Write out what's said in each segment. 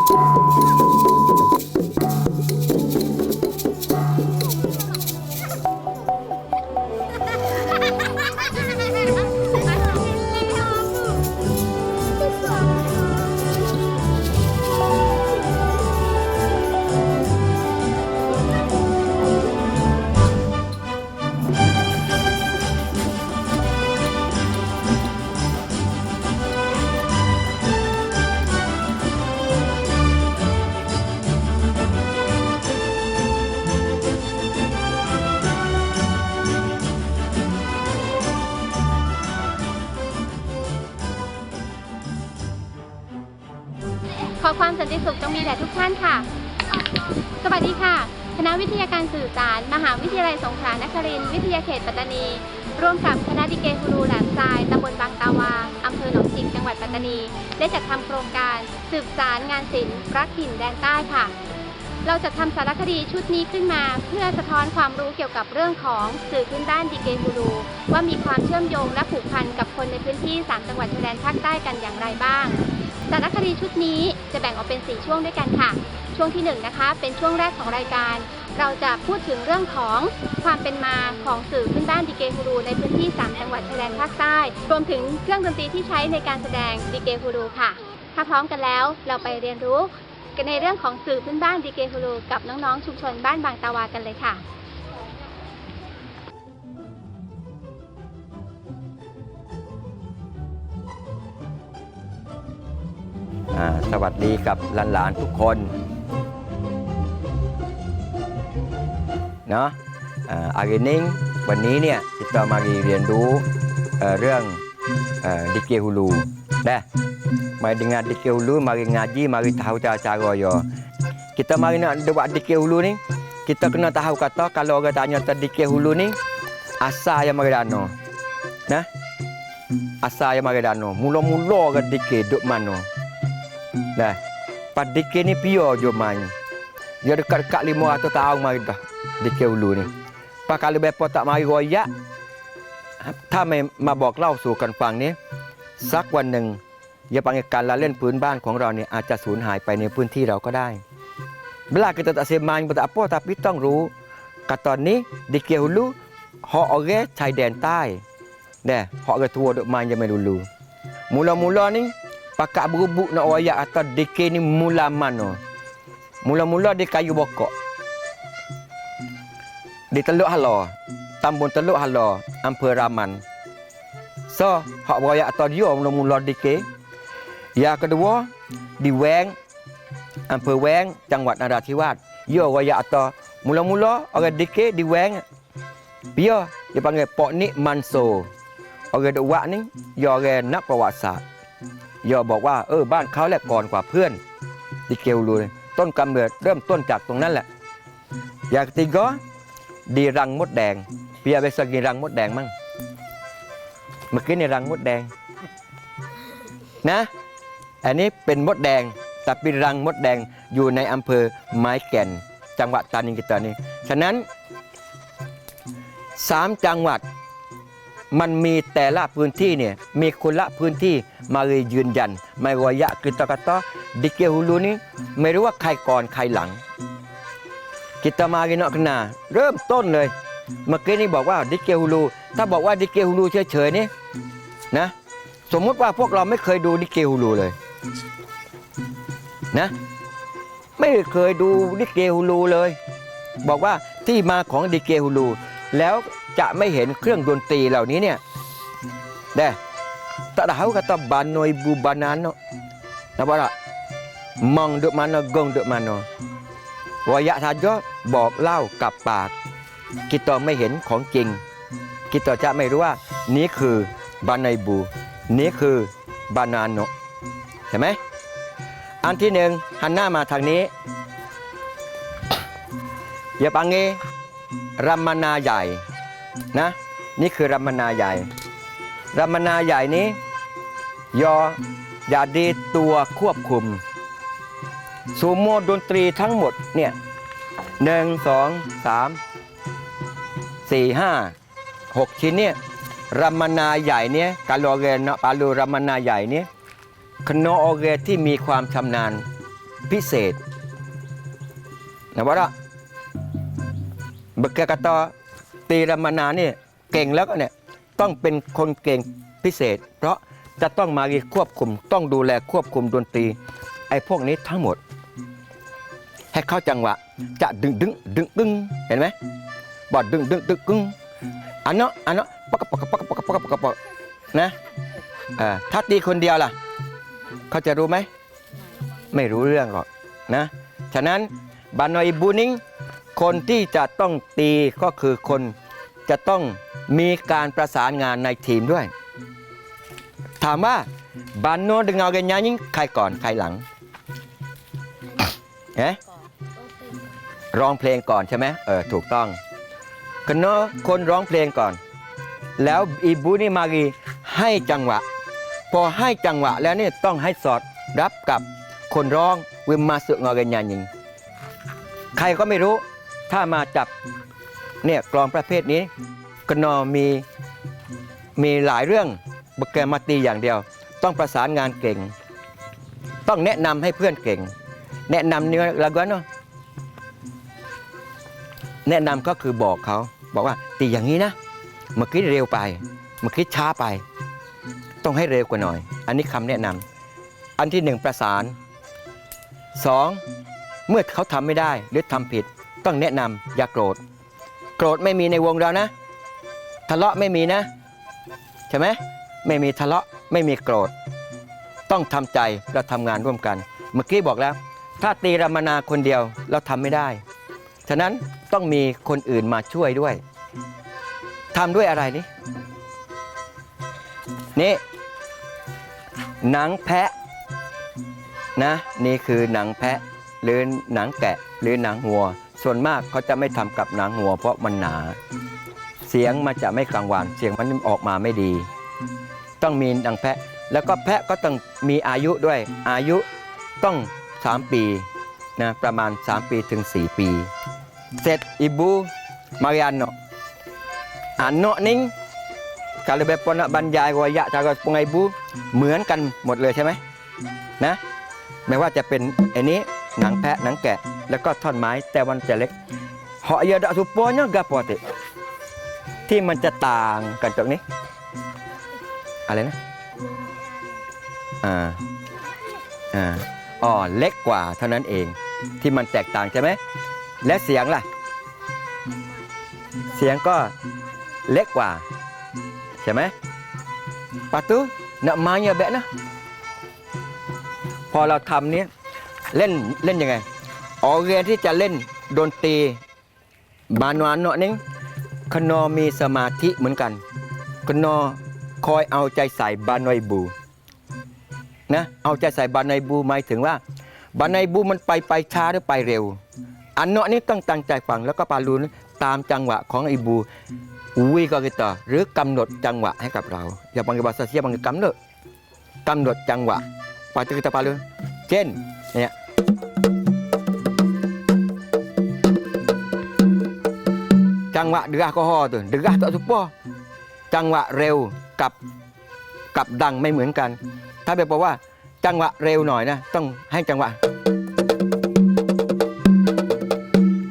ข ความสันติสุขจงมีแด่ทุกท่านค่ะ สวัสดีค่ะ คณะวิทยาการสื่อสาร มหาวิทยาลัยสงขลานครินทร์วิทยาเขตปัตตานี ร่วมกับคณะดิเกฮูรูแหลมทรายตำบลบางตาวาอำเภอหนองจิกจังหวัดปัตตานี ได้จัดทำโครงการสืบสารงานศิลป์รักถิ่นแดนใต้ค่ะเราจะทำสารคดีชุดนี้ขึ้นมา เพื่อสะท้อนความรู้เกี่ยวกับเรื่องของสื่อพื้นบ้านดิเกฮูรูว่ามีความเชื่อมโยงและผูกพันกับคนในพื้นที่ 3 จังหวัดชายแดนภาคใต้กันอย่างไรบ้างารคดีชุดนี้จะแบ่งออกเป็น 4 ช่วงด้วยกันค่ะ ช่วงที่1นะคะเป็นช่วงแรกของรายการ เราจะพูดถึงเรื่องของความเป็นมาของสื่อพื้นบ้านดิเกฮูรูในพื้นที่ 3 จังหวัดชายแดนภาคใต้ รวมถึงเครื่องดนตรีที่ใช้ในการแสดงดิเกฮูรูค่ะ ถ้าพร้อมกันแล้วเราไปเรียนรู้กันในเรื่องของสื่อพื้นบ้านดิเกฮูรูกับน้องๆชุมชนบ้านบางตาวากันเลยค่ะ สวัสดีกับหลานๆทุกคนเนาะอ่าอารินิงวันนี้เนี่ยkita mari เรียนรู้เอ่อเรื่องเอ่อดิเกฮูลูนะมari dengar dikir hulu mari ngaji mari tahu cara-cara ya kita mari nak buat dikir hulu ni kita kena tahu kata kalau orang tanya tentang dikir hulu ni asal yang mari dano nah asal yang mari dano mula-mula orang dikir duk mana Dah. padike ni pio je main. Dia dekat-dekat 500 tahun mai dah. Dikir ulu ni. Pas kalau bepo tak mari royak ถ้าไม่มาบอกเล่าสู่กันฟังนี้สักวันหนึ่งอย่าปังการละเล่นพื้นบ้านของเราเนี่ยอาจจะสูญหายไปในพื้นที่เราก็ได้เวลา kita tak sembang pun tak apa tapi ต้องรู้กับตอนนี้ di Kia Hulu ฮออเกชายแดนใต้เนี่ยฮออเกทัวดอกมันยังไม่รู้รู้ Mula-mula ni pakak berubuk nak wayak atau dekai ni mula mana. Mula-mula dia kayu bokok. Di teluk hala. Tambun teluk hala. Ampa raman. So, hak berayak atau dia mula-mula dekai. Yang kedua, di weng. Ampa weng, cangwat nara tiwat. Ya, rakyat atau mula-mula orang dekai di weng. Biar dia panggil poknik manso. Orang dekwak ni, dia orang nak perwaksa. ย่อบอกว่าเออบ้านเขาแหละก่อนกว่าเพื่อนดิเกลลูเลยต้นกำเนิดเริ่มต้นจากตรงนั้นแหละ อยางที่ก็ดีรังมดแดงเปียไปสกินรังมดแดงมั่งเมื่อกี้ในรังมดแดงนะ อันนี้เป็นมดแดงแต่เป็นรังมดแดงอยู่ในอำเภอไม้แก่น จังหวัดตานิงกิตานีฉะนั้นสามจังหวัด มันมีแต่ละพื้นที่เนี่ยมีคนละพื้นที่มาเลยยืนยัน ไม่ว่ายะคือตกะตอดิเกฮูลูนี้ไม่รู้ว่าใครก่อนใครหลัง กิตมากินอกนาเริ่มต้นเลยเมื่อกี้นี่บอกว่าดิเกฮูลู ถ้าบอกว่าดิเกฮูลูเฉยๆนี่นะสมมุติว่าพวกเราไม่เคยดูดิเกฮูลูเลยนะไม่เคยดูดิเกฮูลูเลย บอกว่าที่มาของดิเกฮูลูแล้ว จะไม่เห็นเครื่องดนตรีเหล่านี้เนี่ยเด้ tak tahu kata bano ibu banano nampak tak mong duk mana gong duk mana วายะทายะบอกเล่ากับปากกิตอไม่เห็นของจริง กิตอจะไม่รู้ว่า นี้คือบานายบู นี้คือบานานโนเห็นไหมอันที่หนึ่งหันหน้ามาทางนี้อย่าปังเงรัมมานาใหญ่ นะ นี่คือรัมนาใหญ่ รัมนาใหญ่นี้ ยออย่าดีตัวควบคุมสูโมดนตรีทั้งหมดเนี่ยหนึ่งสองสามสี่ห้าหกชิ้นเนี่ยรัมนาใหญ่เนี่ยกาโลเกนปาลูรัมนาใหญ่เนี่ยคโนโอเกที่มีความชำนาญพิเศษนะว่าละเบกกตอ ตีรามนาเนี่ยเก่งแล้วก็เนี่ยต้องเป็นคนเก่งพิเศษ เพราะจะต้องมาควบคุมต้องดูแลควบคุมดนตรีไอ้พวกนี้ทั้งหมด ให้เข้าจังหวะ จะดึงดึงดึงดึงเห็นไหมบอดดึงดึงดึงดึงอันเนาะอันเนาะปะกะปะกะปะกะปะกะปะกะปะกปะนะอ่อถ้าตีคนเดียวล่ะ เขาจะรู้ไหม ไม่รู้เรื่องหรอกนะ ฉะนั้นบานอยบูนิง คนที่จะต้องตีก็คือคนจะต้องมีการประสานงานในทีมด้วย ถามว่าบานโนดึงเอากันยายิงใครก่อนใครหลังเอ๊ะร้องเพลงก่อนใช่ไหมเออถูกต้องกันเนาะคนร้องเพลงก่อน แล้วอีบูนี่มากีให้จังหวะ พอให้จังหวะแล้วเนี่ยต้องให้สอดรับกับคนร้องวิมมาสึงอกันยายิง ใครก็ไม่รู้ ถ้ามาจับเนี่ยกลองประเภทนี้กนอมีมีหลายเรื่องบกแกมาตีอย่างเดียว ต้องประสานงานเก่ง ต้องแนะนำให้เพื่อนเก่ง แนะนำเนื้อละกันเนาะแนะนำก็คือบอกเขาบอกว่าตีอย่างนี้นะเมื่อกี้เร็วไปเมื่อกี้ช้าไป ต้องให้เร็วกว่าหน่อย อันนี้คำแนะนำอันที่หนึ่งประสานสองเมื่อเขาทำไม่ได้หรือทำผิด ต้องแนะนำอย่าโกรธ โกรธไม่มีในวงเรานะ ทะเลาะไม่มีนะ ใช่ไหมไม่มีทะเลาะไม่มีโกรธ ต้องทำใจเราทำงานร่วมกัน เมื่อกี้บอกแล้ว ถ้าตีรามนาคนเดียวเราทำไม่ได้ ฉะนั้นต้องมีคนอื่นมาช่วยด้วยทำด้วยอะไรนี่นี่หนังแพะ นะนี่คือหนังแพะ หรือหนังแกะหรือหนังวัว ส่วนมากเขาจะไม่ทำกับหนังวัวเพราะมันหนา เสียงมันจะไม่กลางวานเสียงมันออกมาไม่ดี ต้องมีหนังแพะ แล้วก็แพะก็ต้องมีอายุด้วยอายุต้อง 3 ปีนะประมาณ 3 ปีถึง 4 ปี เสร็จอิบูมาริอันโนอันโนนิง kalau Bepon nak banjai royak cara pengai ibu เหมือนกันหมดเลยใช่ไหมนะไม่ว่าจะเป็นไอ้นี้หนังแพะหนังแกะ แล้วก็ท่อนไม้แต่มันจะเล็กเหาะเยอะดสุปเนาะกาปอติที่มันจะต่างกันตรงนี้ อะไรนะอ่าอ่าอ๋อเล็กกว่าเท่านั้นเองที่มันแตกต่างใช่ไหมและเสียงล่ะ เสียงก็เล็กกว่าใช่ไหมปะตู nak mainnya baik nah พอเราทำเนี้ยเล่นเล่นยังไง ออกเรียนที่จะเล่นดนตรีบานวานเนาะนึงขนอมีสมาธิเหมือนกันขนอคอยเอาใจใส่บานอบูนะเอาใจใส่บานอบูหมายถึงว่าบานอบูมันไปไปช้าหรือไปเร็ว อันเนาะนี่ต้องตั้งใจฟังแล้วก็ปาลูนตามจังหวะของไอบูวิก็ kita หรือกำหนดจังหวะให้กับเรา อย่าบางภาษาเสียบางกำหนดกำหนดจังหวะปัจจุบันปาลเช่นเนี่ย จังหวะเดือดก็ฮอตัวเดือดต่อสุกปอจังหวะเร็วกับกับดังไม่เหมือนกัน ถ้าแบบบอกว่าจังหวะเร็วหน่อยนะ ต้องให้จังหวะ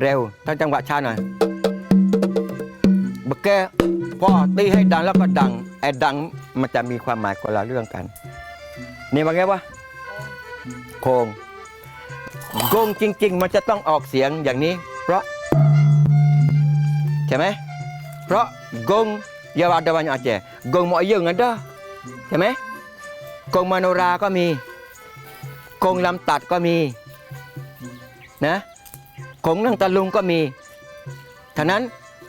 เร็วถ้าจังหวะช้าหน่อยบกแกพอตีให้ดังแล้วก็ดังไอ้ดังมันจะมีความหมายคนละเรื่องกัน นี่ว่าไงวะโคงกงจริง ๆ มันจะต้องออกเสียงอย่างนี้ เพราะ ช่ไหมเพราะกงยาวดาวันอาเจกงหมอเยอะงันเด้อใช่ไหมกงมโนราก็มีกงลำตัดก็มีนะกงนั่งตะลุงก็มีฉะนั้น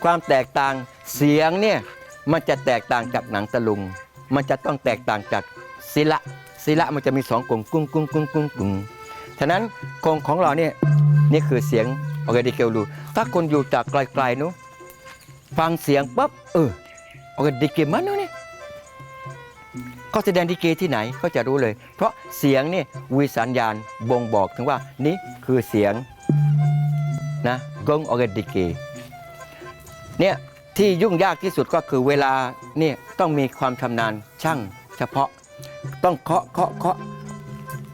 ความแตกต่างเสียงเนี่ยมันจะแตกต่างจากหนังตะลุง มันจะต้องแตกต่างจากศิละศิละมันจะมีสองกงกุ้งกุ้งกุ้งกุ้งกุ้งฉะนั้นกงของเราเนี่ยนี่คือเสียงโอเคดิเกลูถ้าคนอยู่จากไกลๆนู้น ฟังเสียงปั๊บเออโอเคดิเกมันนาะเนี่เขาแสดงดิเกที่ไหนก็จะรู้เลย เพราะเสียงนี่วิสัญญาณบ่งบอกถึงว่านี่คือเสียงนะกงโอเคดิเกเนี่ยที่ยุ่งยากที่สุดก็คือเวลาเนี่ยต้องมีความชำนาญช่างเฉพาะ ต้องเคาะเคาะเคาะ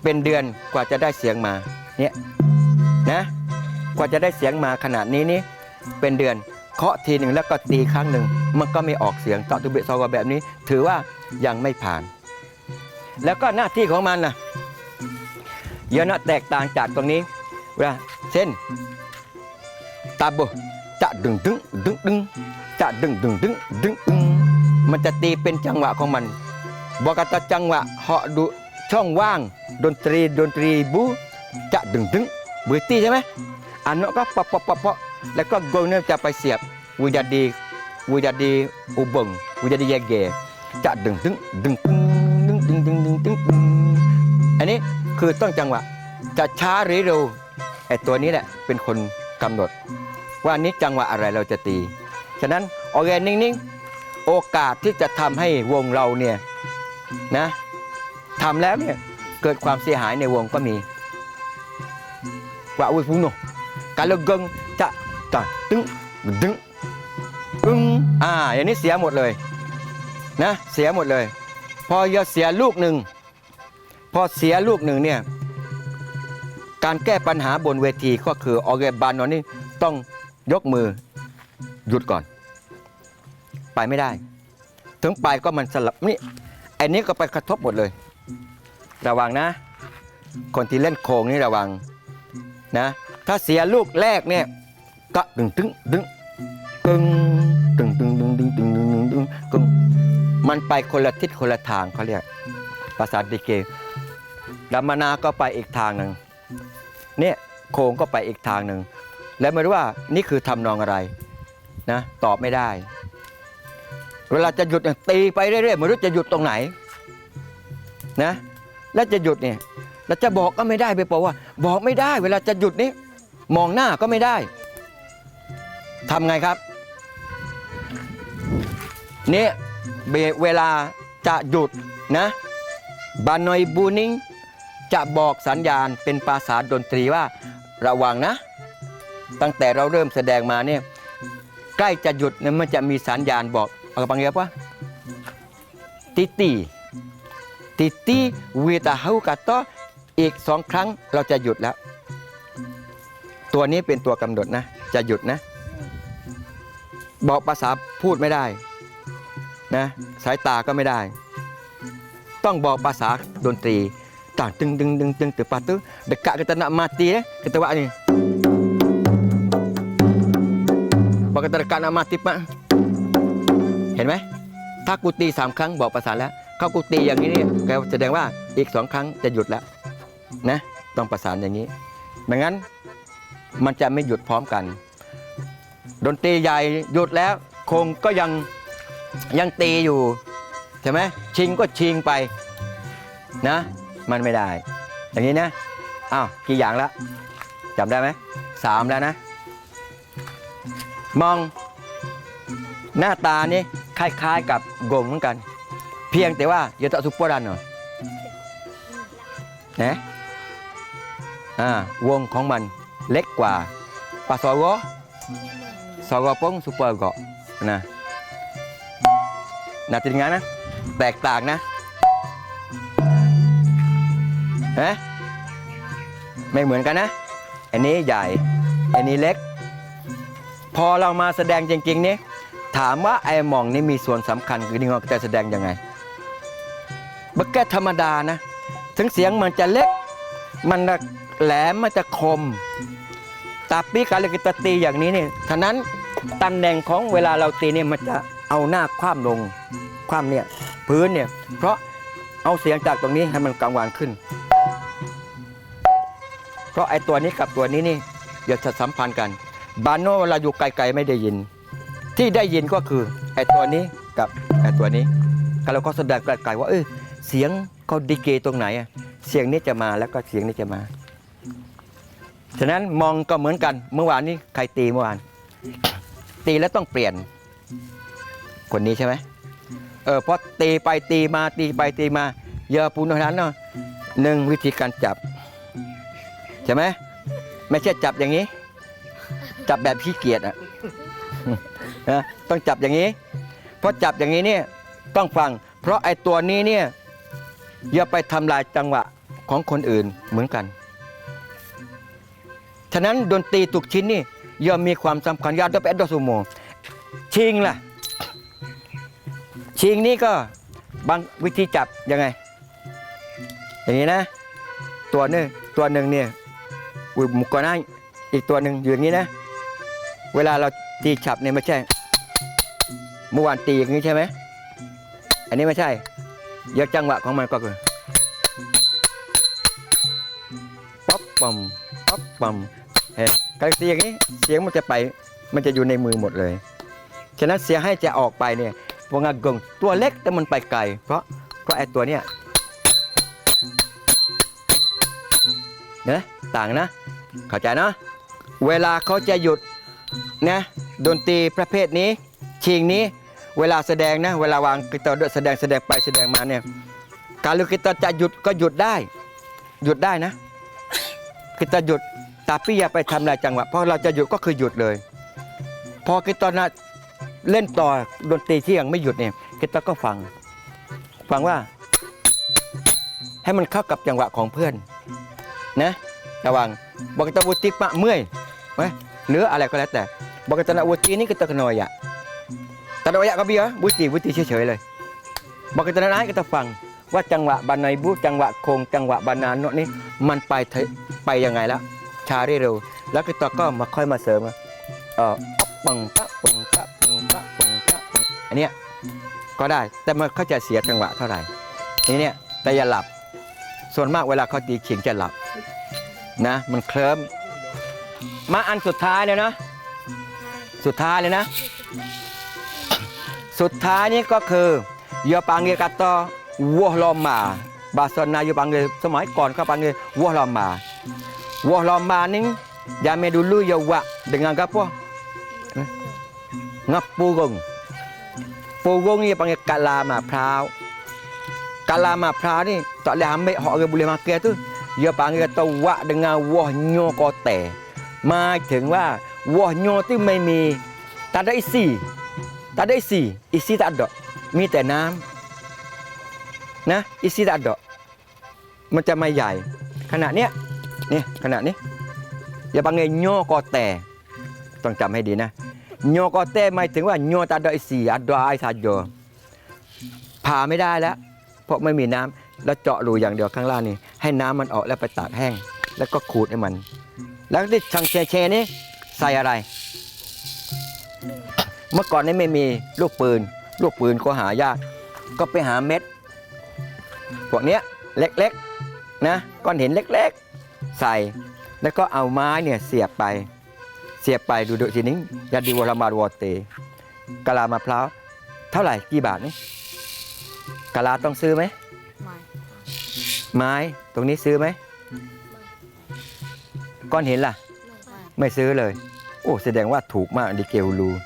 เป็นเดือนกว่าจะได้เสียงมาเนี่ยนะกว่าจะได้เสียงมาขนาดนี้นี่เป็นเดือน เคาะทีหนึ่งแล้วก็ตีครั้งหนึ่งมันก็ไม่ออกเสียงตอตุเบะซอกอแบบนี้ ถือว่ายังไม่ผ่าน แล้วก็หน้าที่ของมันนะเยอะนะแตกต่างจากตรงนี้เวลาเช่นตาโบจะดึงดึงดึงดึงจะดึงดึงดึงดึงดึงมันจะตีเป็นจังหวะของมันบอกกตจังหวะเหาะดูช่องว่าง ดนตรีดนตรีบูจะดึงดึงบือตีใช่ไหมอันนั้นก็ปะปะปะปะ แล้วก็โกงเนี่ยจะไปเสียบวิญญาดีวิญญาดีอุบงวิญญาดีแยเกจะดึงดึงดึงดึงดึงดึงดึงดึงดึงอันนี้คือต้องจังหวะจะช้าหรือเร็วไอ้ตัวนี้แหละเป็นคนกำหนด ว่านี้จังหวะอะไรเราจะตี ฉะนั้นออแกนนิ่งๆโอกาสที่จะทำให้วงเราเนี่ยนะทำแล้วเนี่ยเกิดความเสียหายในวงก็มีว่าอุ้ยพุงโนการเลิกกง ตะตึงดึงอึ้งอ่า อย่างนี้เสียหมดเลยนะ เสียหมดเลย พอจะเสียลูกหนึ่ง พอเสียลูกหนึ่งเนี่ย การแก้ปัญหาบนเวทีก็คือออแกบานนอนนี่ต้องยกมือหยุดก่อน ไปไม่ได้ ถึงไปก็มันสลับนี่ไอ้นี้ก็ไปกระทบหมดเลย ระวังนะ คนที่เล่นโคงนี่ระวังนะ ถ้าเสียลูกแรกเนี่ย ก็ดึงดึงดึงกึงดึงดึงดึงดึงดึงดึงดึงดึงกึงมันไปคนละทิศคนละทางเขาเรียกภาษาดิเกดัมมานาก็ไปอีกทางหนึ่งเนี่ยโคงก็ไปอีกทางหนึ่งแล้วไม่รู้ว่านี่คือทำนองอะไรนะตอบไม่ได้ เวลาจะหยุดตีไปเรื่อยๆไม่รู้จะหยุดตรงไหนนะแล้วจะหยุดเนี่ยเราจะบอกก็ไม่ได้ไปบอกว่า บอกไม่ได้ เวลาจะหยุดนี้มองหน้าก็ไม่ได้ ทำไงครับเนี่ยเวลาจะหยุดนะบานอยบูนิงจะบอกสัญญาณเป็นภาษาดนตรีว่าระวังนะ ตั้งแต่เราเริ่มแสดงมาเนี่ยใกล้จะหยุดเนี่ยมันจะมีสัญญาณบอกเอาบางอย่างว่าติตีติตีวีตาเฮากัตโตอีกสองครั้งเราจะหยุดแล้ว ตัวนี้เป็นตัวกำหนดนะ จะหยุดนะ บอกภาษาพูดไม่ได้นะสายตาก็ไม่ได้ ต้องบอกภาษาดนตรีต่างตึงตึงตึงตึงตึงปาตุเด็กกะ kita nak mati eh kita buat ni บอก kita dekat nak mati pak เห็นไหมถ้ากูตีสามครั้งบอกประสาแล้วเขากูตีอย่างนี้เนี่ยก็แสดงว่าอีกสองครั้งจะหยุดแล้วนะ ต้องประสานอย่างนี้ไม่งั้นมันจะไม่หยุดพร้อมกัน ดนตรีใหญ่หยุดแล้วคงก็ยังยังตีอยู่ใช่ไหมชิงก็ชิงไปนะ มันไม่ได้ อย่างนี้นะอ้าวกี่อย่างแล้วจำได้ไหมสามแล้วนะ มอง หน้าตานี่คล้ายๆ กับกงเหมือนกัน เพียงแต่ว่าอย่าตะสุปเปอร์ดันหน่อยนะอ่าวงของมันเล็กกว่าปาสวสวปงซูเปอ ร์เกาะนะนาทีงานนะ แตกต่างนะฮะไม่เหมือนกันนะ อันนี้ใหญ่ อันนี้เล็ก พอเรามาแสดงจริงๆนี่ถามว่าไอ้มองนี่มีส่วนสำคัญคือนี่เราจะแสดงยังไงบักแก้ธรรมดานะ ถึงเสียงมันจะเล็ก มันแหลมมันจะคม ตาปีการเราจะตีอย่างนี้เนี่ยฉะนั้น ตำแหน่งของเวลาเราตีเนี่ยมันจะเอาหน้าคว่ำลงคว่ำเนี่ยพื้นเนี่ยเพราะเอาเสียงจากตรงนี้ให้มันกังวานขึ้น เพราะไอ้ตัวนี้กับตัวนี้นี่อย่าจะสัมพันธ์กัน บานโนเวลาอยู่ไกลๆไม่ได้ยิน ที่ได้ยินก็คือไอ้ตัวนี้กับไอ้ตัวนี้ก็เราก็แสดงไกลๆว่าเออเสียงเขาดีเกตรงไหนอะเสียงนี้จะมาแล้วก็เสียงนี้จะมาฉะนั้นมองก็เหมือนกันเมื่อวานนี้ใครตีเมื่อวาน ตีแล้วต้องเปลี่ยน คนนี้ใช่ไหมเออเพราะตีไปตีมาตีไปตีมาเยอะปูนเท่านั้นเนาะหนึ่งวิธีการจับ ใช่ไหมไม่ใช่จับอย่างนี้ จับแบบขี้เกียจอะนะต้องจับอย่างนี้เพราะจับอย่างนี้เนี่ยต้องฟัง เพราะไอ้ตัวนี้เนี่ยอย่าไปทำลายจังหวะของคนอื่นเหมือนกัน ฉะนั้นดนตรีทุกชิ้นนี่ ย่อมมีความสำคัญยาดเป็ดดอสุโมชิงล่ะ ชิงนี่ก็บางวิธีจับยังไง อย่างนี้นะ ตัวนึงตัวหนึ่งเนี่ยอุ้ยหมุกก่อนหน้าอีกตัวหนึ่งอยู่อย่างนี้นะ เวลาเราตีฉับเนี่ยไม่ใช่เมื่อวานตีอย่างนี้ใช่ไหมอันนี้ไม่ใช่เดี๋ยกจังหวะของมันก็คือป๊อปปัมป๊อปปัม การตีอย่างนี้เสียงมันจะไปมันจะอยู่ในมือหมดเลย ฉะนั้นเสียงให้จะออกไปเนี่ยพวกงกงตัวเล็กแต่มันไปไกล เพราะเพราะไอ้ตัวเนี้ยนะต่างนะ เข้าใจนะ เวลาเขาจะหยุดนะดนตรีประเภทนี้ ชิงนี้เวลาแสดงนะเวลาวางกีตาร์ด้วยแสดงแสดงไปแสดงมาเนี่ยการลูกกีตาร์จะหยุดก็หยุดได้ หยุดได้นะกีตาร์หยุด แต่พี่อย่าไปทำลายจังหวะเพราะเราจะหยุดก็คือหยุดเลย พอกีตาร์นเล่นต่อดนตรีที่ยังไม่หยุดเนี่ยกีตาร์ก็ฟัง ฟังว่า ให้มันเข้ากับจังหวะของเพื่อน นะระวังบอกกีตาร์วุติปะเมื่อยไหมหรืออะไรก็แล้วแต่บอกกีตาร์วุตินี่กีตาร์นอยอะแต่เราอยกกระเบียบุตรีบุตรีเฉยๆเลยบอกกันตอนนั้นก็จะฟังว่าจังหวะบานในบุจังหวะโคงจังหวะบานนานโนนี่มันไปไปยังไงแล้ว ชาได้เร็ว แล้วก็ตอก็มาค่อยมาเสริมว่าเออปังปะปังปะปังปะปังปะปังอันเนี้ยก็ได้แต่มันเขาจะเสียจังหวะเท่าไหร่นี่เนี่ยแต่อย่าหลับ ส่วนมากเวลาเขาตีเขิงจะหลับนะมันเคลิ้มมาอันสุดท้ายเลยนะ สุดท้ายเลยนะ สุดท้ายนี่ก็คือย่าปังเกกาตอวัวลอมมา บาสนาย่าปังเกสมัยก่อนเขาปังเกวัวลอมมา วัวลอมมานี่ zaman dulu ya wak dengan apa Eh? Ngapurung. purung ni panggil kala ma prau kala ma prau ni tak boleh ambil hak orang boleh makan tu dia panggil kata wak dengan wah nyo kote หมายถึงว่าวัวโยที่ไม่มีตัดได้สี่ tak ada isi isi tak ada มีแต่น้ำนะ isi tak ada มันจะไม่ใหญ่ ขนาดเนี้ย นี่ยขนาดนี้ อย่าบังเงยโยกอแต่ต้องจำให้ดีนะโยกอแต่หมายถึงว่าโย tak ada isi ada air saja ผ่าไม่ได้แล้ว เพราะไม่มีน้ำแล้วเจาะรูอย่างเดียวข้างล่างนี่ ให้น้ำมันออกแล้วไปตากแห้ง แล้วก็ขูดให้มัน แล้วที่ชังเชเชนี่ใส่อะไร เมื่อก่อนนี้ไม่มีลูกปืน ลูกปืนก็หายาก ก็ไปหาเม็ดพวกเนี้ยเล็กๆนะก้อนเหินเล็ก ๆ ใส่ แล้วก็เอาไม้เนี่ยเสียบไป เสียบไปดูดูทีนี้ยาดีวรามารวอเตกะลามะพร้าวเท่าไหร่กี่บาทนี่กะลาต้องซื้อไหมไม่ไม้ตรงนี้ซื้อไหมก้อนหินล่ะไม่ไม่ซื้อเลย โอ้แสดงว่าถูกมากดิเกลลูไ